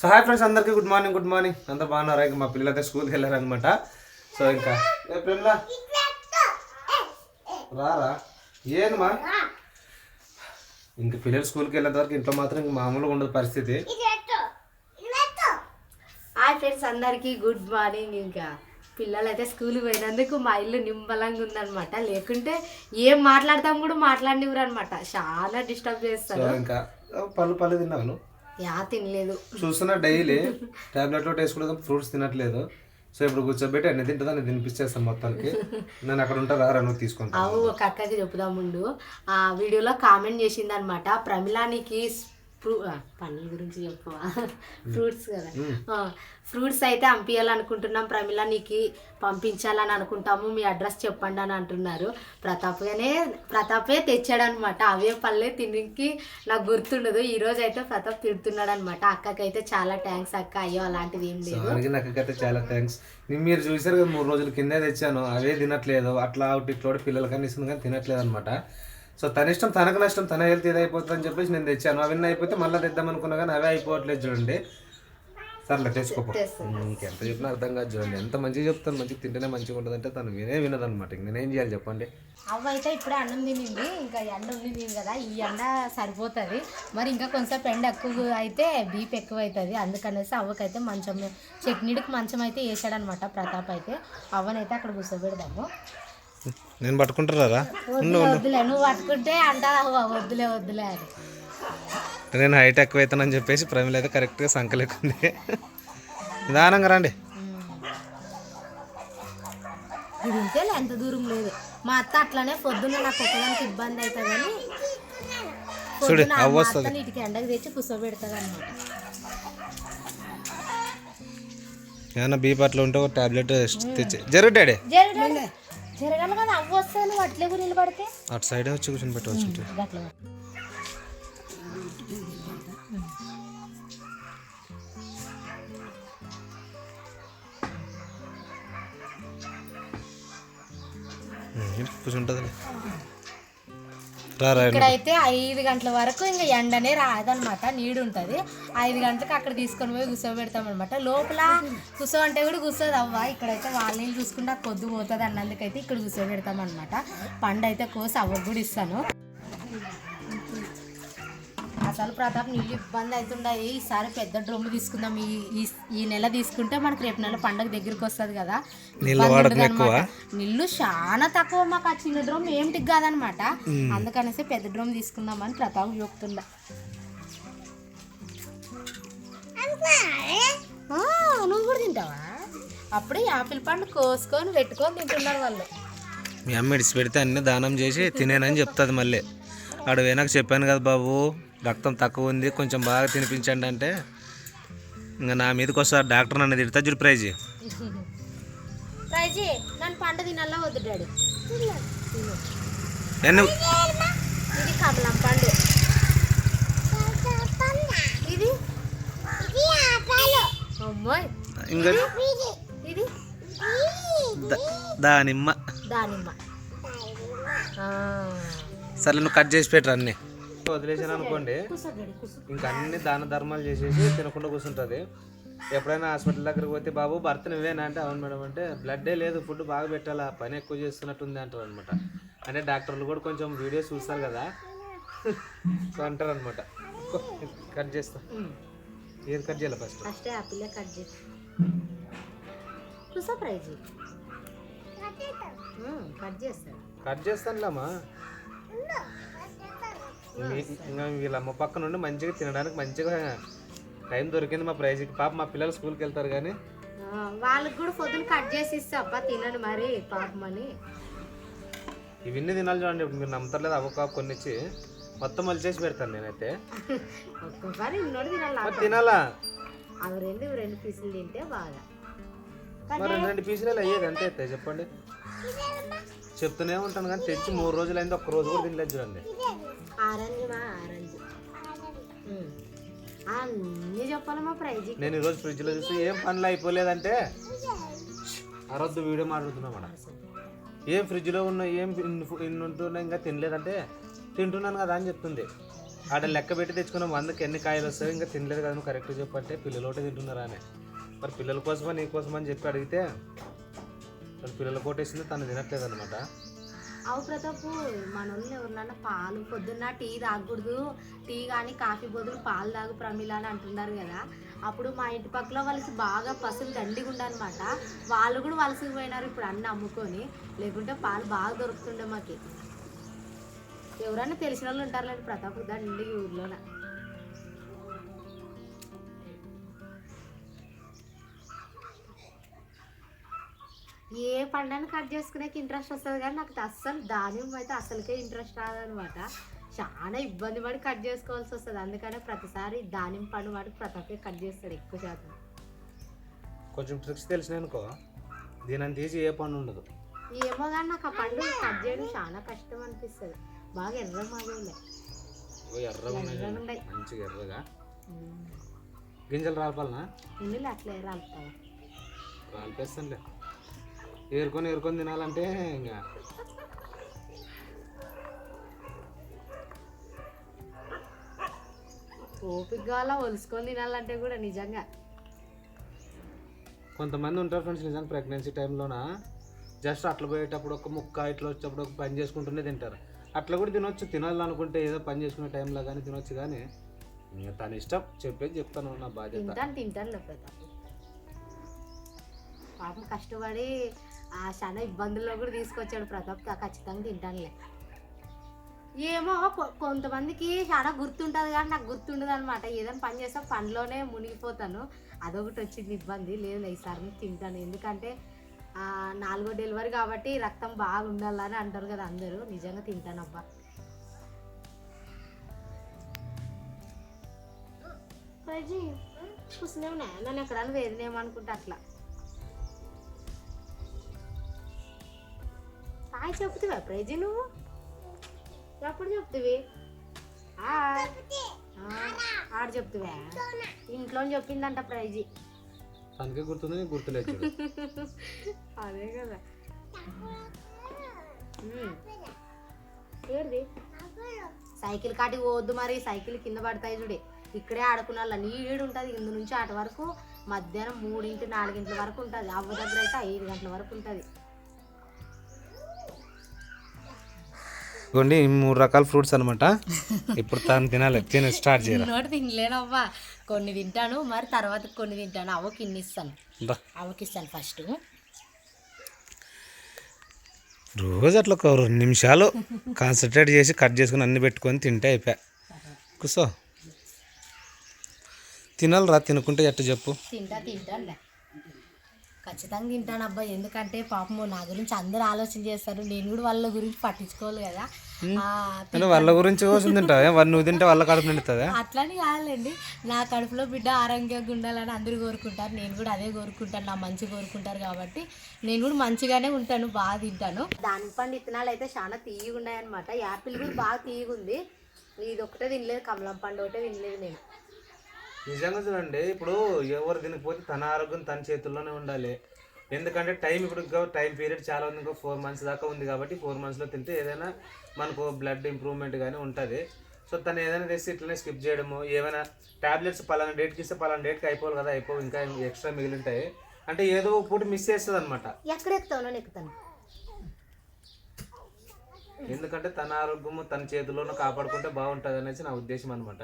So hi friends అందరికీ good morning good morning అందరు బాగున్నారా? ఇంకా మా పిల్లలు అయితే స్కూల్కి వెళ్ళారనమాట సో ఇంకా ఏ ప్రేమలా? రారా? ఏందమ్మా? ఇంక పిల్లలు స్కూల్కి వెళ్ళేంత వరకు ఇంట్లో మాత్రం ఇంక మామూలుగా ఉండదు పరిస్థితి. హాయ్ ఫ్రెండ్స్ అందరికీ గుడ్ మార్నింగ్ ఇంకా పిల్లలు అయితే స్కూల్కి పోయినందుకు మా ఇల్లు నింబలంగా ఉందన్నమాట. లేకుంటే ఏం మాట్లాడతాం కూడా మాట్లాడినవ్వరు అనమాట చాలా డిస్టర్బ్ చేస్తారు. ఇంకా పళ్ళు పళ్ళు తిన్నాను యా తినలేదు. చూస్తున్నా డైలీ. టాబ్లెట్లో వేసుకుంటే ఫ్రూట్స్ తినట్లేదు. సో ఇప్పుడు కూర్చోబెట్టి అన్ని తింటుందా నేను తినిపించేస్తాను మొత్తానికి. నేను అక్కడ ఉంటా రా నువ్వు తీసుకుంటా. అవు ఒక అక్కకి చెప్పుదాం ముందు ఆ వీడియోలో కామెంట్ చేసింది అనమాట ప్రమిళానికి ఫ్రూ పన్నీర్ గురించి చెప్పవా? ఫ్రూట్స్ కదా. ఫ్రూట్స్ అయితే పంపించాలనుకుంటున్నాం ప్రమిళ నీకు పంపించాలని అనుకుంటాము. మీ అడ్రస్ చెప్పండి అని అంటున్నారు. ప్రతాప్గానే ప్రతాపే తెచ్చాడనమాట. అవే పళ్ళే తినికి నాకు గుర్తుండదు. ఈ రోజు అయితే ప్రతాప్ తిడుతున్నాడు అనమాట అక్కకైతే చాలా థ్యాంక్స్ అక్క. అయ్యో అలాంటిది ఏం లేదు. అందుకే నాకైతే చాలా థ్యాంక్స్ మీరు చూసారు కదా మూడు రోజుల కిందే తెచ్చాను. అవే తినట్లేదు. అట్లా ఒకటి ఇట్లా ఒకటి పిల్లలకి కానీ ఇస్తుంది కానీ తినట్లేదు అనమాట సో తన ఇష్టం తనకు నష్టం తన హెల్త్ ఇది అయిపోతుంది అని చెప్పేసి నేను తెచ్చాను. అవన్నీ అయిపోతే మళ్ళీ తెద్దాం అనుకున్నా కానీ అవే అయిపోవట్లేదు చూడండి. సర్లే తెచ్చుకోపో ఇంకెంత చెప్పినా అర్థం కాదు చూడండి. ఎంత మంచిగా చెప్తాను మంచిగా తింటేనే మంచిగా ఉంటుంది అంటే తను వినే వినదు అనమాట ఇంక నేనేం చేయాలి చెప్పండి? అవ్వ అయితే ఇప్పుడే అన్నం తినింది. ఇంకా ఎండ ఉంది కదా ఈ ఎండ సరిపోతుంది. మరి ఇంకా కొంచెం ఎండ ఎక్కువ అయితే బీప్ ఎక్కువ అవుతుంది అందుకనేసి అవ్వకైతే మంచం చట్నీడికి మంచం అయితే వేసాడనమాట ప్రతాప్ అయితే. అవ్వనైతే అక్కడ కూర్చోబెడదాము. నేను పట్టుకుంటారా నువ్వు పట్టుకుంటే వద్దులే వద్దులే నేను హైట్ ఎక్కువ అవుతానని చెప్పేసి ప్రమిళ అయితే కరెక్ట్గా సంకలేకుంది. నిదానంగా రండి. ఇది ఎంత దూరం లేదు. మా అత్త అట్లనే పొద్దున్న నాకు ఒక్కదానికి ఇబ్బంది అవుతుంది కానీ మా అత్తని ఇటుకి ఎండకు తెచ్చి కూర్చోబెడుతుంది అనమాట ఏమన్నా బీపీ అట్లా ఉంటే ఒక టాబ్లెట్ తెచ్చి జరుగు డాడీ. జరగాలి కదా అవ్వ వస్తాను నువ్వు అట్లే కూడా నిలబడితే? అటు సైడే వచ్చి కూర్చొని పెట్టవచ్చు గట్ల కూర్చుంటుంది రా రా ఇక్కడైతే ఐదు గంటల వరకు ఇంకా ఎండనే రాదనమాట నీడు ఉంటుంది ఐదు గంటలకు అక్కడ తీసుకొని పోయి కూర్చోబెడతామన్నమాట లోపల కూర్చో అంటే కూడా కూర్చోదు అవ్వ. ఇక్కడైతే వాళ్ళ నీళ్ళు చూసుకుంటే ఆ కొద్దు పోతుంది అన్నందుకైతే ఇక్కడ కూర్చోబెడతామన్నమాట పండు అయితే కోసి అవ్వకు కూడా ఇస్తాను. అసలు ప్రతాప్ నీళ్ళు ఇబ్బంది అవుతుండయి. ఈసారి పెద్ద డ్రమ్ము తీసుకుందాం. ఈ ఈ- నెల తీసుకుంటే మనకి రేపు నెల పండగ దగ్గరికి వస్తుంది కదా. నీళ్ళ చాలా తక్కువ మాకు. ఆ చిన్న డ్రమ్ ఏమిటికి కాదనమాట అందుకనేసి పెద్ద డ్రమ్ తీసుకుందామని ప్రతాప్ చెప్తుండ. నువ్వు కూడా తింటావా? అప్పుడే యాపిల్ పండు కోసుకొని పెట్టుకొని తింటున్నారు వాళ్ళు. మీ అమ్మ ఇడిచి పెడితే అన్ని దానం చేసి తినేనని చెప్తుంది మళ్ళీ. ఆడు వెనక చెప్పాను కదా బాబు రక్తం తక్కువ ఉంది కొంచెం బాగా తినిపించండి అంటే ఇంకా నా మీదకి వస్తారు డాక్టర్ నన్ను తిడతా చూడు ప్రైజ్. రాజీ నన్ను పండు తినల్లా వద్దు డాడీ. నేను ఇది కమలం పండు. ఇది? అమ్మాయి ఇంకా? ఇది? ద- దానిమ్మ. దానిమ్మ. ఆ. సరే నువ్వు కట్ చేసి పెట్టరు అన్ని. వదిలేసాను అనుకోండి. ఇంకా అన్ని దాన ధర్మాలు చేసేసి తినకుండా కూర్చుంటుంది. ఎప్పుడైనా హాస్పిటల్ దగ్గరికి పోతే బాబు భర్త నువ్వేనా? అంటే అవును మేడం. అంటే బ్లడ్డే లేదు ఫుడ్ బాగా పెట్టాలా పని ఎక్కువ చేస్తున్నట్టుంది అంటారు అనమాట అంటే డాక్టర్లు కూడా కొంచెం వీడియోస్ చూస్తారు కదా. సో అంటారు అనమాట కట్ చేస్తా. ఏది కట్ చేయాలి ఫస్ట్? కట్ చేసి కూర్చో ప్రైజ్? కట్ చేస్తాడు కట్ చేస్తానులేమ్మా వీళ్ళ అమ్మ పక్క నుండి మంచిగా తినడానికి మంచిగా టైం దొరికింది మా ప్రైజ్కి పాప మా పిల్లలు స్కూల్కి వెళ్తారు కానీ. వాళ్ళకి కూడా పొద్దున కట్ చేసి ఇస్తే అబ్బా తినండి మరి పాపమని ఇవన్నీ తినాలి చూడండి ఇప్పుడు మీరు నమ్ముతారు అవకా కొన్ని ఇచ్చి మొత్తం మలిచేసి పెడతాను నేనైతే. ఇన్నోడు తినాలి తినాలా? అవి రెండు రెండు పీసులు తింటే బాగా. మరి రెండు రెండు పీసులు అయ్యేది అంతే అయితే చెప్పండి. చెప్తూనే ఉంటాను కానీ తెచ్చి మూడు రోజులు అయింది ఒక్క రోజు కూడా తినలేదు చూడండి. ఆరెంజ్మా ఆరెంజ్. అన్నీ చెప్పాలి మా ప్రైజ్ నేను ఈరోజు ఫ్రిడ్జ్లో చూసి ఏం పనులు అయిపోలేదంటే అరొద్దు వీడియో మాట్లాడుతున్నాం మన ఏం ఫ్రిడ్జ్లో ఉన్న ఏం ఇన్ని ఉంటున్నా ఇంకా తినలేదంటే తింటున్నాను కదా అని చెప్తుంది. ఆడ లెక్క పెట్టి తెచ్చుకున్న. వందకి ఎన్ని కాయలు వస్తాయో ఇంకా తినలేదు కదా నువ్వు కరెక్ట్ చెప్పంటే పిల్లలు ఒకటే తింటున్నారా అని. మరి పిల్లల కోసమా నీ కోసమని చెప్పి అడిగితే పిల్లల కోటేసింది తను తినట్లేదు అనమాట అవు ప్రతాప్ మన ఎవరినన్నా పాలు పొద్దున్న టీ తాగకూడదు. టీ కానీ కాఫీ బదులు పాలు తాగు ప్రమిళ అని అంటున్నారు కదా. అప్పుడు మా ఇంటి పక్కల వాళ్ళకి బాగా పసులు దండిగా అనమాట వాళ్ళు కూడా వలసకి పోయినారు ఇప్పుడు అన్ని అమ్ముకొని. లేకుంటే పాలు బాగా దొరుకుతుండే మాకి. ఎవరన్నా తెలిసిన వాళ్ళు ఉంటారులేండి ప్రతాప్ దండి ఊర్లోనే. ఏ పండుగను కట్ చేసుకునేకి ఇంట్రెస్ట్ వస్తుంది కానీ నాకు అస్సలు దానిమ్మ అయితే అసలుకే ఇంట్రెస్ట్ రాదనమాట. చాలా ఇబ్బంది పడి కట్ చేసుకోవాల్సి వస్తుంది. అందుకనే ప్రతిసారి దానిమ్మ పండు వాడికి ప్రతి కట్ చేస్తాడు ఎక్కువ శాతం. కొంచెం ట్రిక్స్ తెలిసినాయి అనుకో దీని తీసి ఏ పని ఉండదు. ఏమో కానీ నాకు ఆ పండు కట్ చేయడం చాలా కష్టం అనిపిస్తుంది. బాగా ఎర్ర మాగేలే. మంచిగా ఎర్రగా. గింజలు రాపాలనా ఇల్లు అట్లా రాలుతావా రాలిపేస్తానులే. ఏరుకొని ఏరుకొని తినాలంటే ఇంకా. ఓపికగా ఒలుసుకొని తినాలంటే కూడా నిజంగా. కొంతమంది ఉంటారు ఫ్రెండ్స్ నిజంగా ప్రెగ్నెన్సీ టైంలోన? జస్ట్ అట్లా పోయేటప్పుడు ఒక ముక్క ఇట్లా వచ్చేటప్పుడు ఒక పని చేసుకుంటూనే తింటారు. అట్లా కూడా తినొచ్చు. తినాలనుకుంటే ఏదో పని చేసుకునే టైంలో కానీ తినొచ్చు కానీ ఇంకా తన ఇష్టం. చెప్పేది చెప్తాను నా బాధ్యత. తింటాను తింటాను పాపం కష్టపడి ఆ చాలా ఇబ్బందుల్లో కూడా తీసుకొచ్చాడు ప్రతాప్ ఖచ్చితంగా తింటానులే. ఏమో కొ- కొంతమందికి చాలా గుర్తుంటుంది కానీ నాకు గుర్తుండదు అనమాట ఏదైనా పని చేస్తా పనిలోనే మునిగిపోతాను. అదొకటి వచ్చింది ఇబ్బంది. లేదు ఈసారి తింటాను. ఎందుకంటే నాలుగో డెలివరీ కాబట్టి రక్తం బాగా ఉండాలని అంటారు కదా అందరూ. నిజంగా తింటాను అబ్బా ప్రజీ చూసినేవునా నన్ను ఎక్కడైనా వేదినేమనుకుంటా అట్లా. హాయ్ చెప్తావా ప్రైజీ నువ్వు ఎప్పుడు చెప్తావి? ఆడ చెప్తావా? ఇంట్లో చెప్పిందంట ప్రైజీ. తనకే గుర్తుంది నీకు గుర్తులేదు. అదే కదా. ఉమ్. ఏడిది సైకిల్ కాటికి పోవద్దు మరి సైకిల్ కింద పడతాయి చూడే. ఇక్కడే ఆడుకున్న నీడు ఉంటుంది. ఇందు నుంచి అటు వరకు మధ్యాహ్నం మూడింటి నాలుగింటి వరకు ఉంటుంది. అవ్వ దగ్గర అయితే ఐదు గంటల వరకు ఉంటుంది. ఇదిగోండి ఈ మూడు రకాల ఫ్రూట్స్ అనమాట ఇప్పుడు తను తినాలి తిన స్టార్ట్ చేయరా? నోటి తినలేనవ్వా. కొన్ని తింటాను మరి తర్వాత కొన్ని తింటాను. అవ్వకి ఇన్ని ఇస్తాను. దా. అవ్వకి ఇస్తాను ఫస్ట్ రోజు అట్లా ఒక రెండు నిమిషాలు కాన్సన్ట్రేట్ చేసి కట్ చేసుకుని అన్ని పెట్టుకొని తింటే అయిపోయా. కూసో. తినాలి రా తినుకుంటే ఎట్ట చెప్పు? తింటా తింటానులే ఖచ్చితంగా తింటాను అబ్బా. ఎందుకంటే పాపము నా గురించి అందరూ ఆలోచన చేస్తారు. నేను కూడా వాళ్ళ గురించి పట్టించుకోవాలి కదా. వాళ్ళ గురించి కోసం తింటావా? వాళ్ళు నువ్వు తింటే వాళ్ళ కడుపు నిండుతుందా? అట్లని కాదులేండి. నా కడుపులో బిడ్డ ఆరోగ్యంగా ఉండాలని అందరూ కోరుకుంటారు. నేను కూడా అదే కోరుకుంటాను. నా మంచి కోరుకుంటారు కాబట్టి నేను కూడా మంచిగానే ఉంటాను. బాగా తింటాను. దాని పండు విత్తనాలు అయితే చాలా తీయగా ఉన్నాయన్నమాట యాపిల్ కూడా బాగా తీయగా ఉంది ఇది ఒకటే తినలేదు. కమలం పండు ఒకటే తినలేదు నేను. నిజంగా చూడండి ఇప్పుడు ఎవరు తినకపోతే తన ఆరోగ్యం తన చేతుల్లోనే ఉండాలి. ఎందుకంటే టైం ఇప్పుడు ఇంకా టైం పీరియడ్ చాలా ఉంది ఇంకా ఫోర్ మంత్స్ దాకా ఉంది కాబట్టి ఫోర్ మంత్స్లో తింటే ఏదైనా మనకు బ్లడ్ ఇంప్రూవ్మెంట్ కానీ ఉంటుంది. సో తను ఏదైనా తెస్తే ఇట్లనే స్కిప్ చేయడము ఏమైనా టాబ్లెట్స్ పలానా డేట్కి ఇస్తే పలానా డేట్కి అయిపోవాలి కదా అయిపో ఇంకా ఎక్స్ట్రా మిగిలి ఉంటాయి అంటే ఏదో పూట మిస్ చేస్తుంది అనమాట ఎక్కడ నేను ఎక్కుతాను? ఎందుకంటే తన ఆరోగ్యము తన చేతుల్లోనూ కాపాడుకుంటే బాగుంటుంది అనేసి నా ఉద్దేశం అనమాట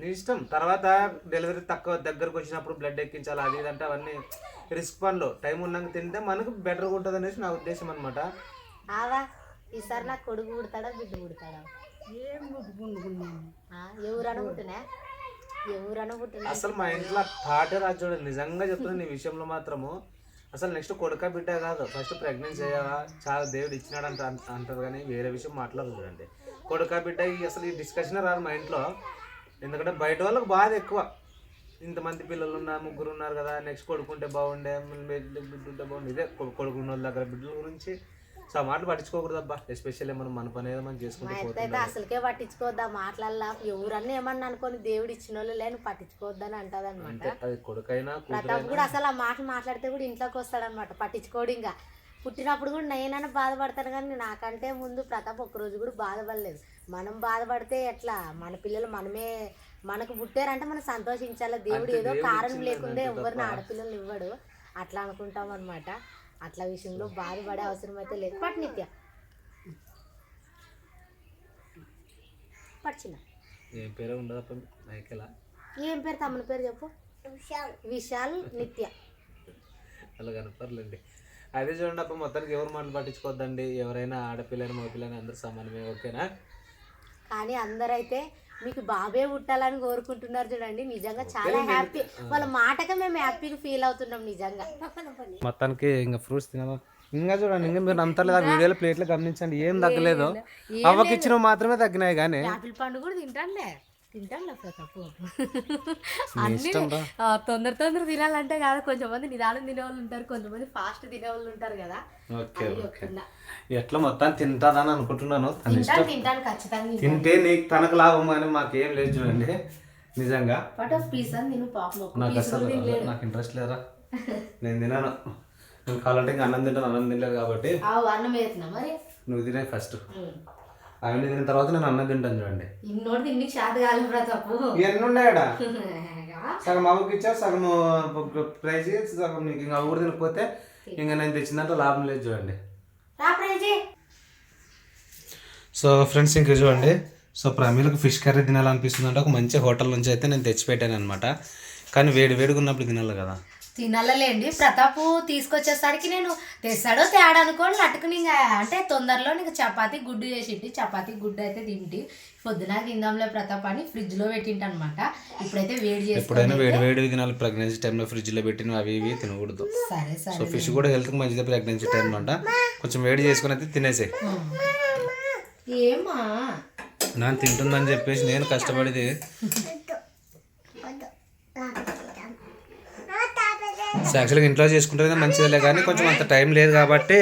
నీ ఇష్టం. తర్వాత డెలివరీ తక్కువ దగ్గరకు వచ్చినప్పుడు బ్లడ్ ఎక్కించాలి అది ఇది అంటే అవన్నీ రిస్క్ పనులు. టైం ఉన్నాక తింటే మనకు బెటర్గా ఉంటుంది అనేసి నా ఉద్దేశం అనమాట ఆవా ఈసారి నాకు కొడుకు పుడతాడా బిడ్డ ఎవరన్నా పుట్టినా? అసలు మా ఇంట్లో థాటే చూడండి నిజంగా చెప్తున్నాను నీ విషయంలో మాత్రము. అసలు నెక్స్ట్ కొడుక బిడ్డ కాదు. ఫస్ట్ ప్రెగ్నెన్సీ అయ్యావా చాలా దేవుడు ఇచ్చినాడు అంట అంటారు కానీ వేరే విషయం మాట్లాడదు చూడండి. కొడుక బిడ్డ ఈ అసలు ఈ డిస్కషన్ రాదు మా ఇంట్లో. ఎందుకంటే బయట వాళ్ళకి బాధ ఎక్కువ. ఇంతమంది పిల్లలు ఉన్నారు ముగ్గురు ఉన్నారు కదా నెక్స్ట్ కొడుకుంటే బాగుండే బిడ్డ ఉంటే బాగుండే. ఇదే కొడుకున్న వాళ్ళ దగ్గర బిడ్డల గురించి సో ఆ మాటలు పట్టించుకోకూడదు అబ్బా ఎస్పెషల్లీ మనం మన పని ఏదో మనం చేసుకుంటూ అయితే అసలుకే పట్టించుకోవద్దా మాట్లాడలా ఎవరన్నా ఏమన్నా అనుకొని దేవుడు ఇచ్చిన వాళ్ళు లేని పట్టించుకోవద్దని అంటది అనమాట అంతే అది కొడుకైనా కూతురైనా ప్రతాప్ కూడా అసలు ఆ మాటలు మాట్లాడితే కూడా ఇంట్లోకి వస్తాడనమాట పట్టించుకోడు ఇంకా. పుట్టినప్పుడు కూడా నేనైనా బాధపడతాను కానీ నాకంటే ముందు ప్రతాప్ ఒక్కరోజు కూడా బాధపడలేదు. మనం బాధపడితే ఎట్లా? మన పిల్లలు మనమే మనకు పుట్టారంటే మనం సంతోషించాలి. దేవుడు ఏదో కారణం లేకుండే ఎవరిని ఆడపిల్లలు ఇవ్వడు. అట్లా అనుకుంటాం అనమాట అట్లా విషయంలో బాధపడే అవసరం అయితే లేదు. పట్టు నిత్య. పట్టిన ఏం పేరు ఉండదు ఏం పేరు తమ్ముని పేరు చెప్పు? విశాల్. నిత్య. అలా కనపర్లేండి అదే చూడండి అప్పుడు మొత్తానికి ఎవరు మాటలు పట్టించుకోవద్దండి. ఎవరైనా ఆడపిల్లని మగపిల్లని అందరూ సమానమే ఓకేనా? కానీ అందరైతే మీకు బాబే పుట్టాలని కోరుకుంటున్నారు చూడండి. నిజంగా చాలా హ్యాపీ. వాళ్ళ మాటగా మేము హ్యాపీగా ఫీల్ అవుతున్నాం నిజంగా. మొత్తానికి ఇంకా ఫ్రూట్స్ తినాలా ఇంకా చూడండి ఇంకా మీరు అంతలేదు ఆ వీడియోలో ప్లేట్లు గమనించండి. ఏం తగ్గలేదు. అవ్వకి ఇచ్చినవి మాత్రమే తగ్గినాయి కానీ. యాపిల్ పండు కూడా తింటానులే. తింటానులే తప్పు అన్ని ఆ, తొందర తొందర తినాలంటే కాదు కొంచెం మంది నిదానం తినేవాళ్ళు ఉంటారు కొంతమంది ఫాస్ట్ తినేవాళ్ళు ఉంటారు కదా. ఓకే. ఎట్లా మొత్తం తింటాదని అనుకుంటున్నాను తింటాను తింటాను ఖచ్చితంగా తింటాను. తింటే నీకు తనకు లాభం కానీ మాకేం లేదు చూడండి నిజంగా. బట్ ఆఫ్ పీస్ అని నేను పాపం నాకు అసలు నాకు ఇంట్రెస్ట్ లేరా నేను తినాను. నేను కావాలంటే ఇంకా అన్నం తింటాను అన్నం తినలేదు కాబట్టి. అన్నం వేస్తున్నా మరి? నువ్వు తినే ఫస్ట్. అవన్నీ తిన్న తర్వాత నేను అన్నం తింటాను చూడండి. తిండి షాద్ ఇవన్నీ ఉన్నాయడా సగం అవ్వకి ఇచ్చారు సగం ప్రైజ్ సగం నీకు ఇంకా ఊరు తినకపోతే ఇంకా నేను తెచ్చిందంటే లాభం లేదు చూడండి. రా ప్రైజీ. సో ఫ్రెండ్స్ ఇంక చూడండి. సో ప్రమీలకు ఫిష్ కర్రీ తినాలనిపిస్తుంది అంటే ఒక మంచి హోటల్ నుంచి అయితే నేను తెచ్చిపెట్టాను అనమాట కానీ వేడి వేడిగా ఉన్నప్పుడు తినాలి కదా. తినాలలేండి. ప్రతాపు తీసుకొచ్చేసరికి నేను తెస్తాడో తేడా అనుకోని లట్టుకుని ఇంకా అంటే తొందరలో నీకు చపాతీ గుడ్డు చేసింటి. చపాతీ గుడ్డు అయితే తింటి. పొద్దున తిందాంలే ప్రతాప్ అని ఫ్రిడ్జ్లో పెట్టింటి అనమాట ఇప్పుడైతే వేడి చేసుకొని ఎప్పుడైనా వేడి వేడిగా తినాలి. ప్రెగ్నెన్సీ టైంలో ఫ్రిడ్జ్లో పెట్టినవి అవి ఇవి తినకూడదు. సరే సో సరే ఫిష్ కూడా హెల్త్కి మంచిది ప్రెగ్నెన్సీ టైంలో అంట. కొంచెం వేడి చేసుకుని అయితే తినేసే. ఏమా? నాన్న తింటుందని చెప్పేసి నేను కష్టపడిది యాక్చువల్గా ఇంట్లో చేసుకుంటే మంచిదిలే కానీ కొంచెం అంత టైం లేదు కాబట్టి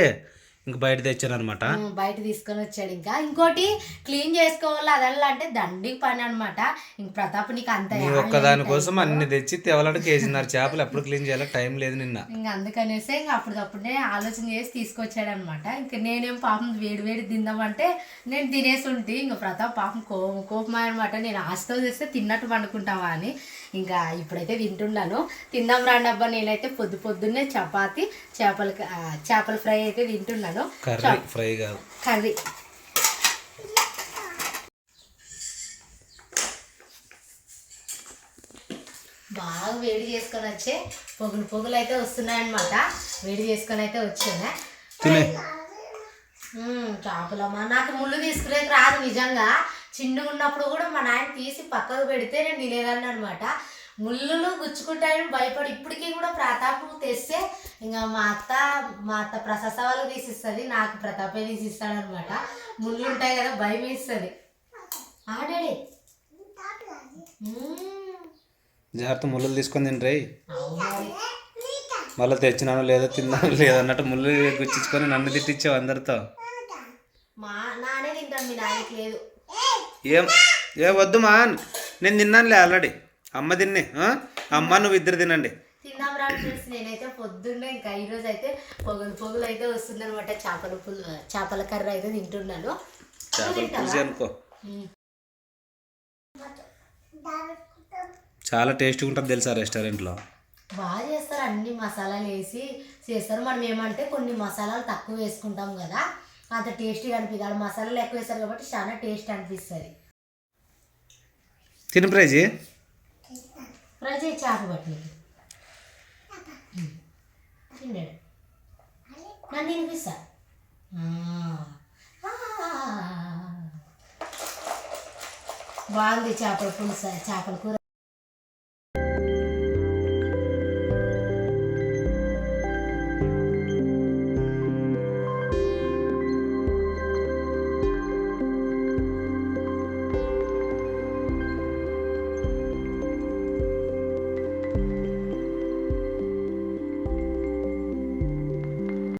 ఇంక బయట తెచ్చాను అనమాట బయట తీసుకొని వచ్చాడు ఇంకా. ఇంకోటి క్లీన్ చేసుకోవాలి అదల్లా అంటే దండికి పని అనమాట ఇంక ప్రతాప్ నీకు అంత ఒక్కదాని కోసం అన్ని తెచ్చి తేవాలంటే కేజీన్నర చేపలు ఎప్పుడు క్లీన్ చేయాలో టైం లేదు నిన్న. ఇంకా అందుకనేసి ఇంకా అప్పటికప్పుడే ఆలోచన చేసి తీసుకొచ్చాడు అనమాట ఇంకా నేనేం పాపం వేడి వేడి తిందామంటే నేను తినేసి ఉంటే ఇంకా ప్రతాప్ పాపం కోపం కోపం అనమాట నేను ఆశతో చేస్తే తిన్నట్టు పండుకుంటావా అని. ఇంకా ఇప్పుడైతే తింటున్నాను. తిందాం రాండి అబ్బా నేనైతే పొద్దు పొద్దున్నే చపాతి చేపల చేపల ఫ్రై అయితే తింటున్నాను. ఫ్రై కాదు. కర్రీ. బాగా వేడి చేసుకొని వచ్చే పొగులు పొగులు అయితే వస్తున్నాయన్నమాట. వేడి చేసుకొని అయితే వచ్చాను. చేపలమ్మా నాకు ముళ్ళు తీసుకునేది రాదు నిజంగా. చిన్నగా ఉన్నప్పుడు కూడా మా నాయన తీసి పక్కకు పెడితే నేను తినేదాన్ని అనమాట ముళ్ళులు గుచ్చుకుంటాయని భయపడి ఇప్పటికీ కూడా ప్రతాప్ తెస్తే ఇంకా మా అత్త మా అత్త ప్రశస్త వాళ్ళు తీసిస్తుంది నాకు ప్రతాపే తీసిస్తాడు అనమాట ముళ్ళు ఉంటాయి కదా భయం వేస్తుంది. ఆడాడే? జాగ్రత్త ముళ్ళు తీసుకొని తింటాయి మళ్ళీ తెచ్చినాను లేదో తిన్నాను లేదో అన్నట్టు ముళ్ళు గుచ్చించుకొని నన్ను తిట్టించావు అందరితో. మా నానే తింటాను మీ నాయనకి లేదు. ఏం ఏ వద్దు మా నేను తిన్నానులే ఆల్రెడీ అమ్మ తిన్నే? అమ్మ నువ్వు ఇద్దరు తినండి. తిందాం రా ఫ్రెండ్స్ నేనైతే పొద్దున్నే ఇంకా ఈరోజు అయితే పొగలు పొగలు అయితే వస్తుంది అనమాట చేపల పుల్ చేపల కర్రీ అయితే తింటున్నాను. చేపల పులుసు అనుకో. చాలా టేస్టీగా ఉంటుంది తెలుసా రెస్టారెంట్లో బాగా చేస్తారు అన్ని మసాలాలు వేసి చేస్తారు. మనం ఏమంటే కొన్ని మసాలాలు తక్కువ వేసుకుంటాం కదా. అంత టేస్టీగా అనిపిస్తుంది మసాలాలు ఎక్కువ వేస్తారు కాబట్టి చాలా టేస్ట్ అనిపిస్తుంది. తిని ప్రైజీ. చేయి చేప పట్టినకి తిన్నాడు. నన్ను వినిపిస్తా. బాగుంది చేపల పులుసు చేపల కూర.